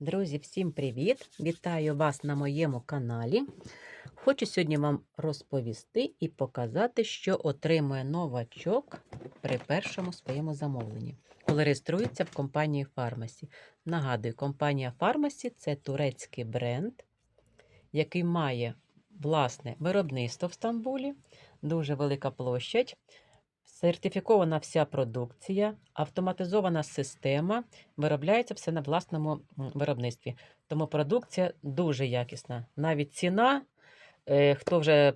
Друзі, всім привіт! Вітаю вас на моєму каналі. Хочу сьогодні вам розповісти і показати, що отримує новачок при першому своєму замовленні, коли реєструється в компанії Фармасі. Нагадую, компанія Фармасі це турецький бренд, який має власне виробництво в Стамбулі, дуже велика площадь. Сертифікована вся продукція, автоматизована система, виробляється все на власному виробництві. Тому продукція дуже якісна. Навіть ціна, е, хто вже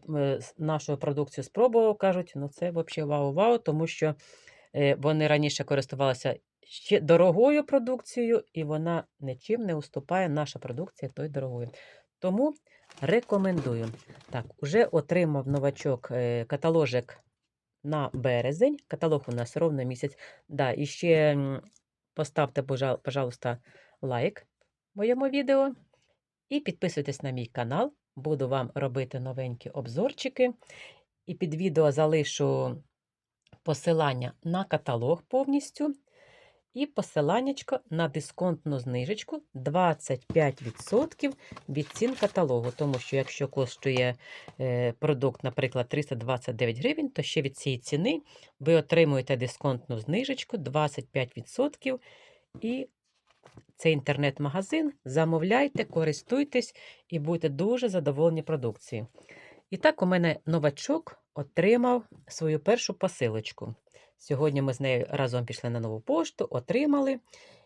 нашу продукцію спробував, кажуть, ну це взагалі вау-вау, тому що е, вони раніше користувалися ще дорогою продукцією, і вона нічим не уступає наша продукція той дорогою. Тому рекомендую. Так, уже отримав новачок е, каталожик на березень. Каталог у нас ровно місяць. Да, і ще поставте, пожалуйста, лайк моєму відео. І підписуйтесь на мій канал. Буду вам робити новенькі обзорчики. І під відео залишу посилання на каталог повністю. І посиланнячко на дисконтну знижечку 25% від цін каталогу. Тому що якщо коштує е, продукт, наприклад, 329 гривень, то ще від цієї ціни ви отримуєте дисконтну знижечку 25%. І це інтернет-магазин. Замовляйте, користуйтесь і будете дуже задоволені продукцією. І так, у мене новачок отримав свою першу посилочку. Сьогодні ми з нею разом пішли на нову пошту, отримали.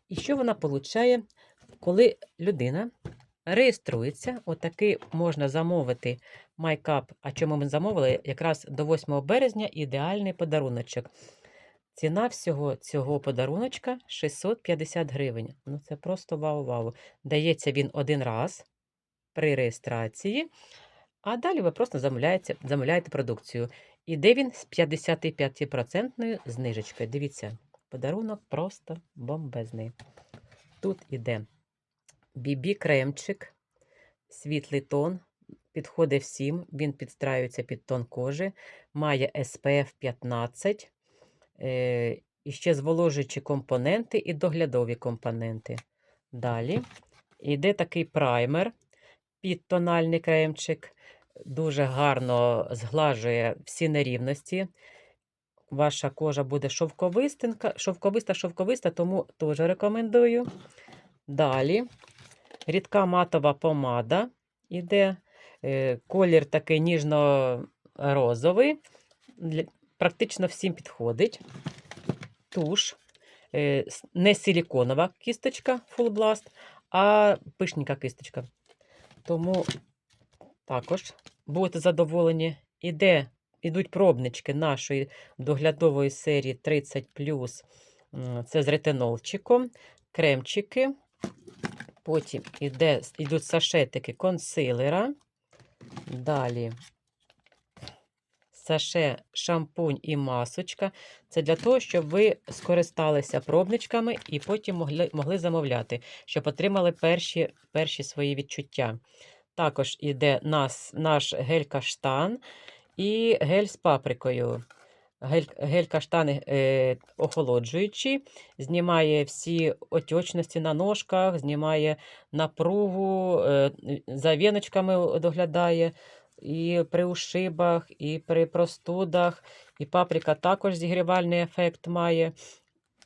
І що вона получає, коли людина реєструється? Отакий можна замовити майкап. А чому ми замовили? Якраз до 8 березня ідеальний подаруночок. Ціна всього цього подаруночка 650 гривень. Ну це просто вау-вау. Дається він один раз при реєстрації, а далі ви просто замовляєте, замовляєте продукцію. Іде він з 55% знижечкою. Дивіться, подарунок просто бомбезний. Тут іде бібі-кремчик, світлий тон, підходить всім, він підстраюється під тон кожи, має SPF 15, е, і ще зволожуючі компоненти і доглядові компоненти. Далі йде такий праймер, підтональний кремчик, дуже гарно зглажує всі нерівності. Ваша кожа буде шовковистенька, шовковиста, шовковиста, тому теж рекомендую. Далі рідка матова помада. Іде е, колір такий ніжно-розовий. Практично всім підходить. Туш. Е, не силіконова кісточка Full Blast, а пишненька кисточка. Тому також будете задоволені. Іде, ідуть пробнички нашої доглядової серії 30 Це з ретинолчиком, кремчики. Потім іде, йдуть сашетики консилера. Далі саше, шампунь і масочка. Це для того, щоб ви скористалися пробничками і потім могли, могли замовляти, щоб отримали перші, перші свої відчуття. Також іде нас, наш гель-каштан і гель з паприкою. Гель, гель-каштан е, охолоджуючий, знімає всі отечності на ножках, знімає напругу, е, за віночками доглядає і при ушибах, і при простудах. І паприка також зігрівальний ефект має.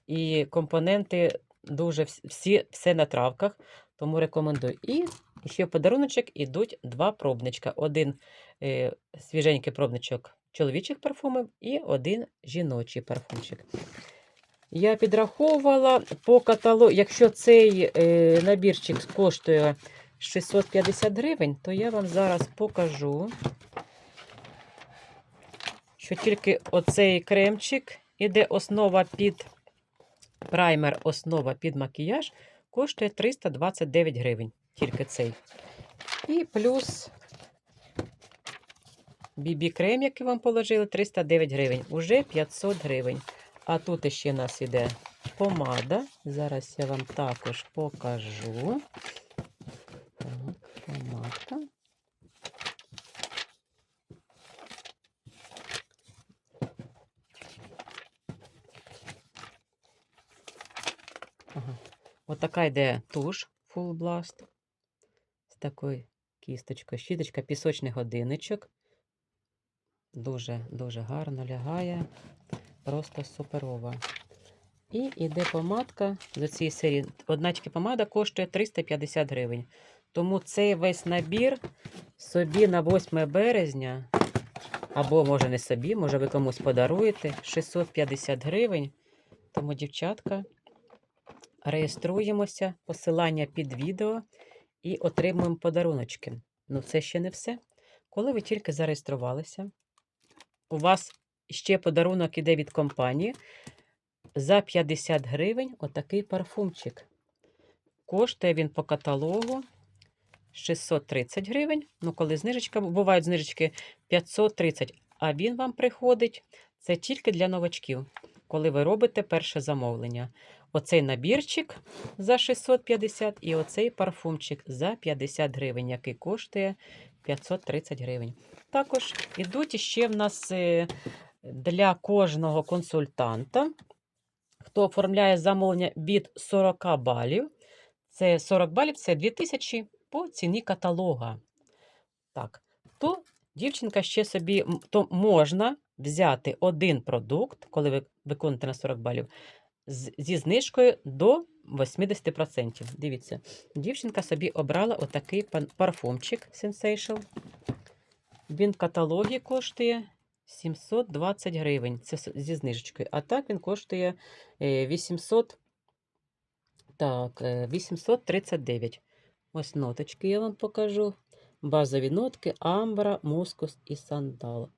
І компоненти дуже всі, все на травках, тому рекомендую. І ще в подаруночок ідуть два пробничка. Один е, свіженький пробничок чоловічих парфумів і один жіночий парфумчик. Я підраховувала по каталогу, якщо цей е, набірчик коштує 650 гривень, то я вам зараз покажу, що тільки оцей кремчик іде основа під праймер, основа під макіяж, коштує 329 гривень. Тільки цей. І плюс бібі-крем, який вам положили, 309 гривень. Уже 500 гривень. А тут ще у нас іде помада. Зараз я вам також покажу. Так, помадка. Ага. Отака йде туш Full Blast. З такою кісточкою. Щіточка, пісочний годинничок. Дуже, дуже гарно лягає. Просто суперова. І йде помадка з цієї серії. Одна помада коштує 350 гривень. Тому цей весь набір собі на 8 березня, або може не собі, може ви комусь подаруєте 650 гривень. Тому, дівчатка, реєструємося, посилання під відео і отримуємо подаруночки. Ну, це ще не все. Коли ви тільки зареєструвалися, у вас ще подарунок іде від компанії. За 50 гривень отакий парфумчик. Коштує він по каталогу 630 гривень. Ну, коли знижечка, бувають знижечки 530, а він вам приходить. Це тільки для новачків, коли ви робите перше замовлення. Оцей набірчик за 650 і оцей парфумчик за 50 гривень, який коштує 530 гривень. Також ідуть ще в нас е, для кожного консультанта, хто оформляє замовлення від 40 балів. Це 40 балів це 2000 по ціні каталога. Так, то дівчинка ще собі то можна взяти один продукт, коли ви виконуєте на 40 балів, зі знижкою до 80%. Дивіться, дівчинка собі обрала отакий парфумчик Sensation. Він в каталогі коштує 720 гривень. Це зі знижечкою. А так він коштує е, 800, так, е, 839. Ось ноточки я вам покажу. Базові нотки амбра, мускус і сандал.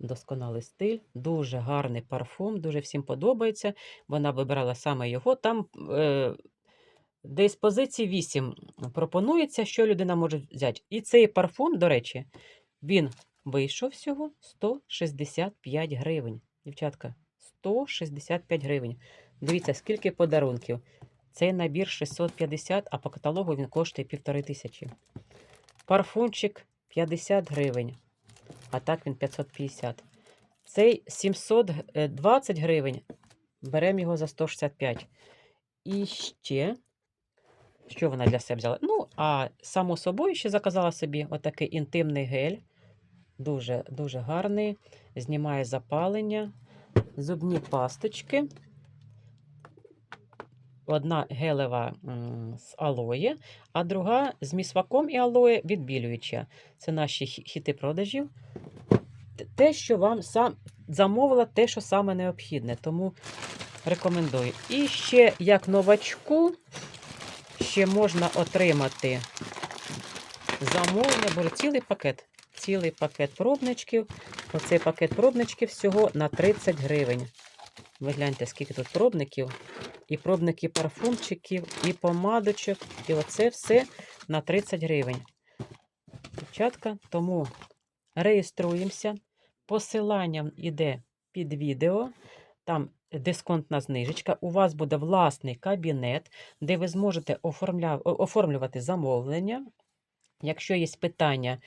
Досконалий стиль, дуже гарний парфум, дуже всім подобається. Вона вибирала саме його. Там е, десь позиції 8 пропонується, що людина може взяти. І цей парфум, до речі, він вийшов всього 165 гривень. Дівчатка, 165 гривень. Дивіться, скільки подарунків. Цей набір 650, а по каталогу він коштує півтори тисячі. Парфумчик 50 гривень, а так він 550. Цей 720 гривень. Беремо його за 165. І ще, що вона для себе взяла? Ну, а само собою ще заказала собі отакий інтимний гель. Дуже, дуже гарний. Знімає запалення. Зубні пасточки. Одна гелева з алоє, а друга з місваком і алоє відбілююча. Це наші хіти продажів. Те, що вам сам замовила, те, що саме необхідне. Тому рекомендую. І ще як новачку, ще можна отримати замовлення, боже, цілий пакет. Цілий пакет пробничків. Оцей пакет пробничків всього на 30 гривень. Ви гляньте, скільки тут пробників. І пробники парфумчиків, і помадочок. І оце все на 30 гривень. Дівчатка, тому реєструємося. Посилання йде під відео. Там дисконтна знижечка. У вас буде власний кабінет, де ви зможете оформлювати замовлення. Якщо є питання,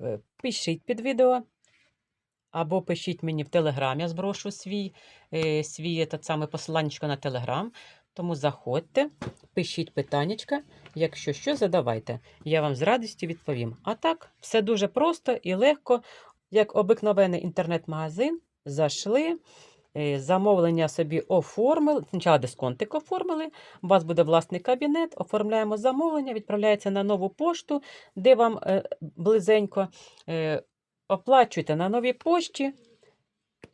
е, пишіть під відео. Або пишіть мені в Телеграм, я зброшу свій, е, свій посиланнячко на Телеграм. Тому заходьте, пишіть питаннячка. Якщо що, задавайте. Я вам з радістю відповім. А так, все дуже просто і легко, як обикновений інтернет-магазин. Зайшли, е, замовлення собі оформили. Спочатку дисконтик оформили. У вас буде власний кабінет, оформляємо замовлення, відправляється на нову пошту, де вам е, близенько. Е, Оплачуйте на новій пошті.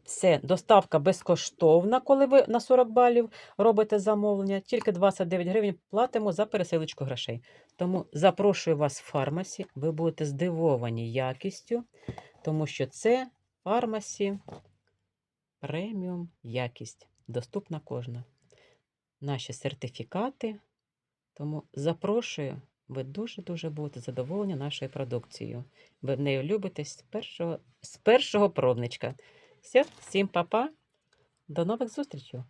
Все, доставка безкоштовна, коли ви на 40 балів робите замовлення. Тільки 29 гривень платимо за пересилочку грошей. Тому запрошую вас в фармасі. Ви будете здивовані якістю, тому що це фармасі преміум якість. Доступна кожна. Наші сертифікати. Тому запрошую. Ви дуже-дуже будете задоволені нашою продукцією. Ви в неї любитесь з першого, з першого пробничка. Все, всім па-па. До нових зустрічей!